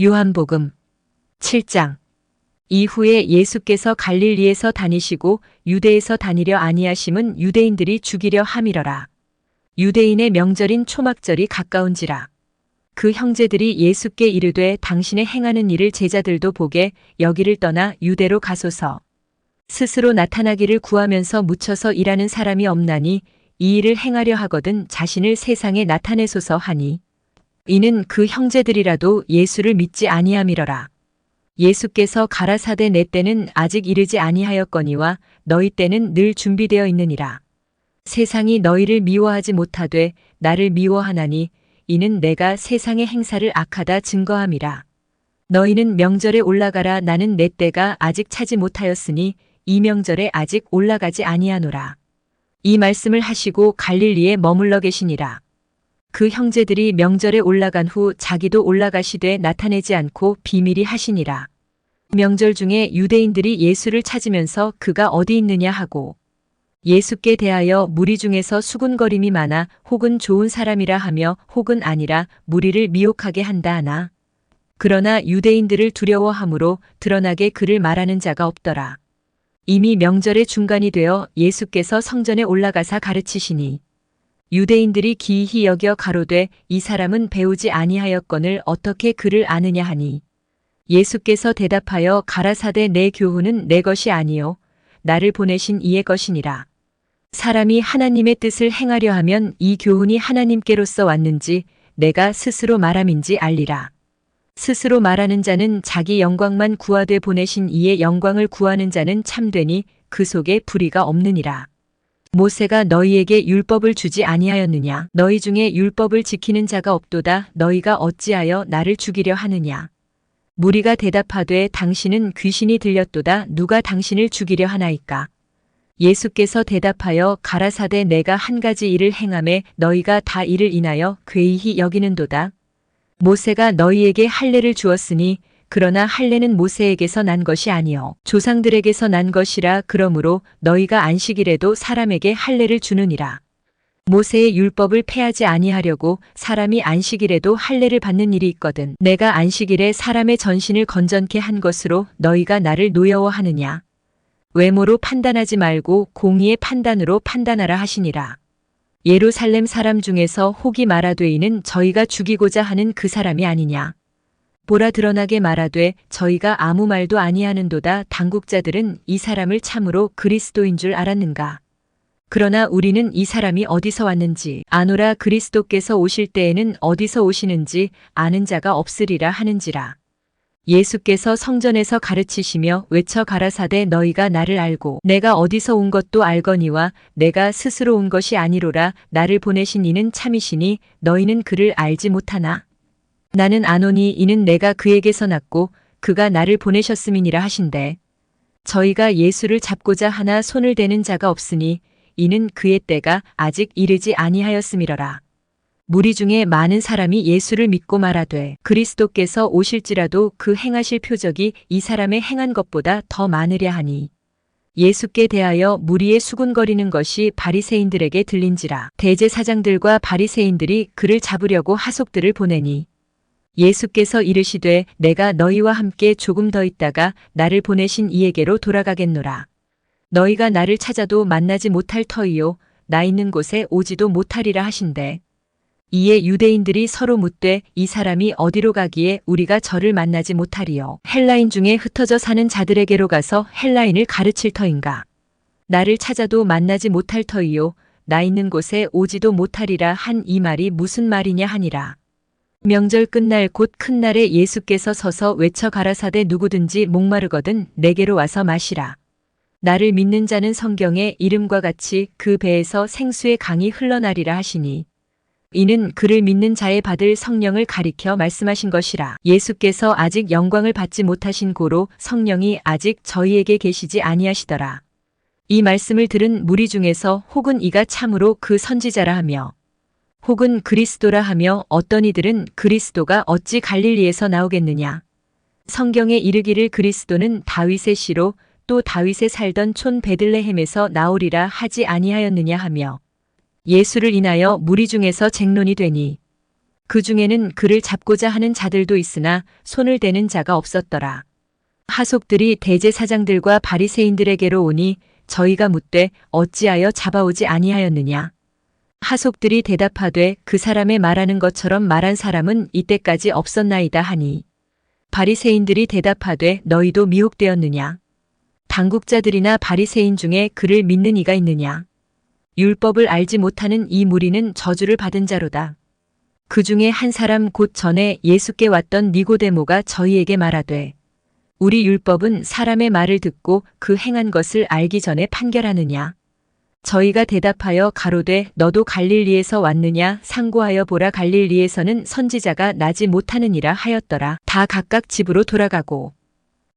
요한복음 7장 이후에 예수께서 갈릴리에서 다니시고 유대에서 다니려 아니하심은 유대인들이 죽이려 함이러라. 유대인의 명절인 초막절이 가까운지라. 그 형제들이 예수께 이르되 당신의 행하는 일을 제자들도 보게 여기를 떠나 유대로 가소서. 스스로 나타나기를 구하면서 묻혀서 일하는 사람이 없나니 이 일을 행하려 하거든 자신을 세상에 나타내소서 하니 이는 그 형제들이라도 예수를 믿지 아니함이러라. 예수께서 가라사대 내 때는 아직 이르지 아니하였거니와 너희 때는 늘 준비되어 있느니라. 세상이 너희를 미워하지 못하되 나를 미워하나니 이는 내가 세상의 행사를 악하다 증거함이라. 너희는 명절에 올라가라 나는 내 때가 아직 차지 못하였으니 이 명절에 아직 올라가지 아니하노라. 이 말씀을 하시고 갈릴리에 머물러 계시니라. 그 형제들이 명절에 올라간 후 자기도 올라가시되 나타내지 않고 비밀이 하시니라. 명절 중에 유대인들이 예수를 찾으면서 그가 어디 있느냐 하고 예수께 대하여 무리 중에서 수군거림이 많아 혹은 좋은 사람이라 하며 혹은 아니라 무리를 미혹하게 한다 하나. 그러나 유대인들을 두려워하므로 드러나게 그를 말하는 자가 없더라. 이미 명절의 중간이 되어 예수께서 성전에 올라가사 가르치시니 유대인들이 기이히 여겨 가로되 이 사람은 배우지 아니하였건을 어떻게 그를 아느냐 하니? 예수께서 대답하여 가라사대 내 교훈은 내 것이 아니요 나를 보내신 이의 것이니라. 사람이 하나님의 뜻을 행하려 하면 이 교훈이 하나님께로서 왔는지 내가 스스로 말함인지 알리라. 스스로 말하는 자는 자기 영광만 구하되 보내신 이의 영광을 구하는 자는 참되니 그 속에 불의가 없느니라 모세가 너희에게 율법을 주지 아니하였느냐? 너희 중에 율법을 지키는 자가 없도다. 너희가 어찌하여 나를 죽이려 하느냐? 무리가 대답하되 당신은 귀신이 들렸도다. 누가 당신을 죽이려 하나이까? 예수께서 대답하여 가라사대 내가 한 가지 일을 행함에 너희가 다 이를 인하여 괴이히 여기는도다. 모세가 너희에게 할례를 주었으니 그러나 할례는 모세에게서 난 것이 아니요 조상들에게서 난 것이라 그러므로 너희가 안식일에도 사람에게 할례를 주느니라. 모세의 율법을 폐하지 아니하려고 사람이 안식일에도 할례를 받는 일이 있거든. 내가 안식일에 사람의 전신을 건전케 한 것으로 너희가 나를 노여워하느냐. 외모로 판단하지 말고 공의의 판단으로 판단하라 하시니라. 예루살렘 사람 중에서 혹이 말하되 이는 저희가 죽이고자 하는 그 사람이 아니냐. 보라 드러나게 말하되 저희가 아무 말도 아니하는도다 당국자들은 이 사람을 참으로 그리스도인 줄 알았는가. 그러나 우리는 이 사람이 어디서 왔는지 아노라 그리스도께서 오실 때에는 어디서 오시는지 아는 자가 없으리라 하는지라. 예수께서 성전에서 가르치시며 외쳐 가라사대 너희가 나를 알고 내가 어디서 온 것도 알거니와 내가 스스로 온 것이 아니로라 나를 보내신 이는 참이시니 너희는 그를 알지 못하나 나는 아노니 이는 내가 그에게서 났고 그가 나를 보내셨음이니라 하신대. 저희가 예수를 잡고자 하나 손을 대는 자가 없으니 이는 그의 때가 아직 이르지 아니하였음이러라. 무리 중에 많은 사람이 예수를 믿고 말하되 그리스도께서 오실지라도 그 행하실 표적이 이 사람의 행한 것보다 더 많으랴 하니 예수께 대하여 무리의 수군거리는 것이 바리새인들에게 들린지라 대제사장들과 바리새인들이 그를 잡으려고 하속들을 보내니 예수께서 이르시되 내가 너희와 함께 조금 더 있다가 나를 보내신 이에게로 돌아가겠노라. 너희가 나를 찾아도 만나지 못할 터이요 나 있는 곳에 오지도 못하리라 하신대. 이에 유대인들이 서로 묻되 이 사람이 어디로 가기에 우리가 저를 만나지 못하리요. 헬라인 중에 흩어져 사는 자들에게로 가서 헬라인을 가르칠 터인가. 나를 찾아도 만나지 못할 터이요 나 있는 곳에 오지도 못하리라 한 이 말이 무슨 말이냐 하니라. 명절 끝날 곧 큰 날에 예수께서 서서 외쳐 가라사대 누구든지 목마르거든 내게로 와서 마시라. 나를 믿는 자는 성경의 이름과 같이 그 배에서 생수의 강이 흘러나리라 하시니 이는 그를 믿는 자의 받을 성령을 가리켜 말씀하신 것이라. 예수께서 아직 영광을 받지 못하신 고로 성령이 아직 저희에게 계시지 아니하시더라. 이 말씀을 들은 무리 중에서 혹은 이가 참으로 그 선지자라 하며 혹은 그리스도라 하며 어떤 이들은 그리스도가 어찌 갈릴리에서 나오겠느냐. 성경에 이르기를 그리스도는 다윗의 시로 또 다윗의 살던 촌 베들레헴에서 나오리라 하지 아니하였느냐 하며 예수를 인하여 무리 중에서 쟁론이 되니 그 중에는 그를 잡고자 하는 자들도 있으나 손을 대는 자가 없었더라. 하속들이 대제사장들과 바리새인들에게로 오니 저희가 묻되 어찌하여 잡아오지 아니하였느냐. 하속들이 대답하되 그 사람의 말하는 것처럼 말한 사람은 이때까지 없었나이다 하니 바리새인들이 대답하되 너희도 미혹되었느냐. 당국자들이나 바리새인 중에 그를 믿는 이가 있느냐. 율법을 알지 못하는 이 무리는 저주를 받은 자로다. 그 중에 한 사람 곧 전에 예수께 왔던 니고데모가 저희에게 말하되 우리 율법은 사람의 말을 듣고 그 행한 것을 알기 전에 판결하느냐. 저희가 대답하여 가로되 너도 갈릴리에서 왔느냐 상고하여 보라 갈릴리에서는 선지자가 나지 못하느니라 하였더라. 다 각각 집으로 돌아가고